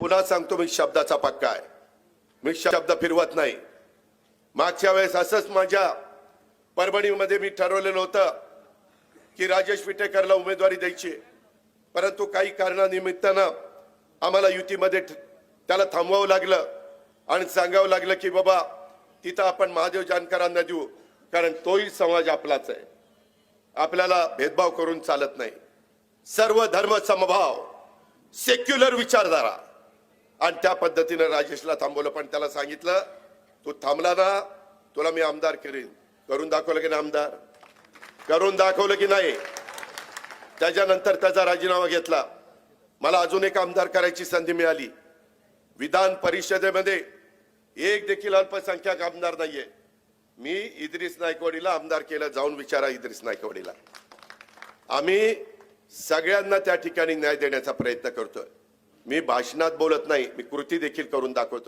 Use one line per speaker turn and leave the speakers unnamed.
पुन्हा सांगतो मी शब्दाचा पक्का आहे. मी शब्द फिरवत नाही. मागच्या वेळेस असंच माझ्या परभणीमध्ये मी ठरवलेलं होतं की राजेश विटेकरला उमेदवारी द्यायची. परंतु काही कारणानिमित्तानं आम्हाला युतीमध्ये त्याला थांबवावं लागलं आणि सांगावं लागलं की बाबा तिथं आपण महादेव जानकरांना देऊ कारण तोही समाज आपलाच आहे. आपल्याला भेदभाव करून चालत नाही. सर्व धर्म समभाव सेक्युलर विचारधारा. आणि त्या पद्धतीनं राजेशला थांबवलं. पण त्याला सांगितलं तू थांबला ना तुला मी आमदार करीन. करून दाखवलं की नाही आमदार? करून दाखवलं की नाही? त्याच्यानंतर त्याचा राजीनामा घेतला. मला अजून एक आमदार करायची संधी मिळाली. विधान परिषदेमध्ये एक देखील अल्पसंख्याक आमदार नाहीये. मी इद्रिस नायकवाडीला आमदार केलं. जाऊन विचारा इद्रिस नायकवाडीला. आम्ही सगळ्यांना त्या ठिकाणी न्याय देण्याचा प्रयत्न करतोय. मी भाषणात बोलत नाही मी कृती देखील करून दाखवतो